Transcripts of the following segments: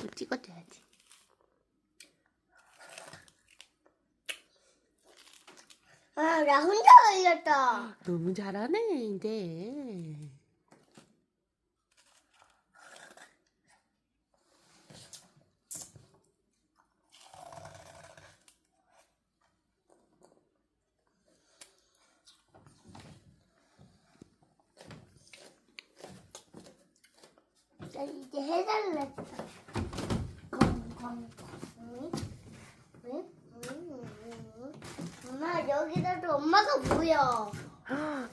또 찍어줘야지. 아, 나 혼자 걸렸다. 너무 잘하네, 이제. 나 이제 해달랬어. 콩콩콩. 응? 응? 응? 응? 엄마 여기다도 엄마가 보여.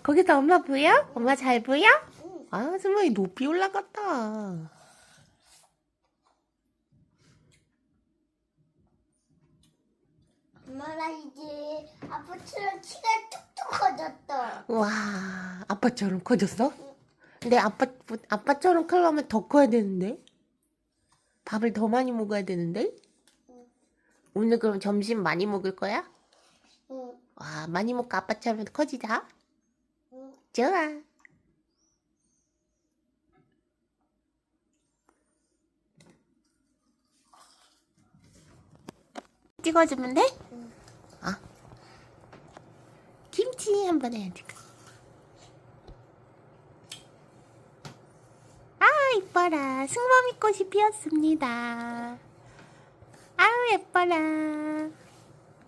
거기서 엄마 보여? 엄마 잘 보여? 응. 아, 승모이 높이 올라갔다. 엄마 나 이제 아빠처럼 키가 툭툭 커졌다. 와, 아빠처럼 커졌어? 근데 아빠, 아빠처럼 크려면 더 커야 되는데? 밥을 더 많이 먹어야 되는데? 응. 오늘 그럼 점심 많이 먹을 거야? 응. 와, 많이 먹고 아빠처럼 커지자. 응. 좋아. 찍어주면 돼? 응. 아. 김치 한 번 해야지. 아, 이뻐라. 승범이 꽃이 피었습니다. 아우, 예뻐라.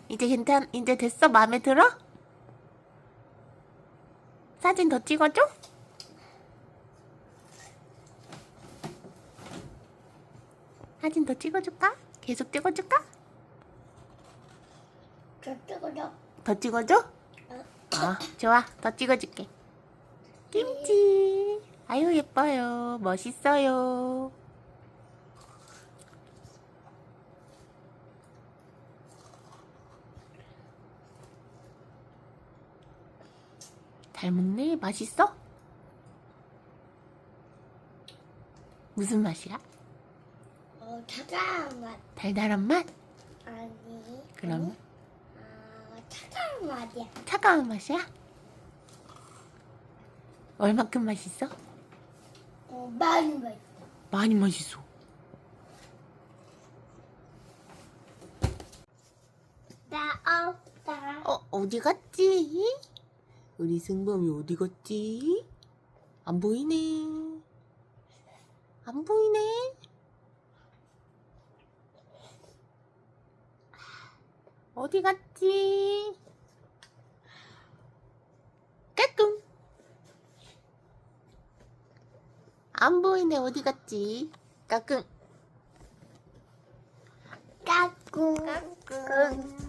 이제 괜찮, 이제 됐어? 마음에 들어? 사진 더 찍어줘? 사진 더 찍어줄까? 계속 찍어줄까? 저쪽으로. 더 찍어줘? 어. 아, 좋아. 더 찍어줄게. 김치. 아유, 예뻐요. 멋있어요. 잘 먹네. 맛있어? 무슨 맛이야? 어, 차가운 맛. 달달한 맛? 아니. 그럼 아, 차가운 맛이야. 차가운 맛이야? 얼마큼 맛있어? 어, 많이 맛. 많이 맛있어. 나 없다. 어, 어디 갔지? 우리 승범이 어디 갔지? 안 보이네. 안 보이네. 어디 갔지? 까꿍. 안 보이네. 어디 갔지? 까꿍. 까꿍. 까꿍.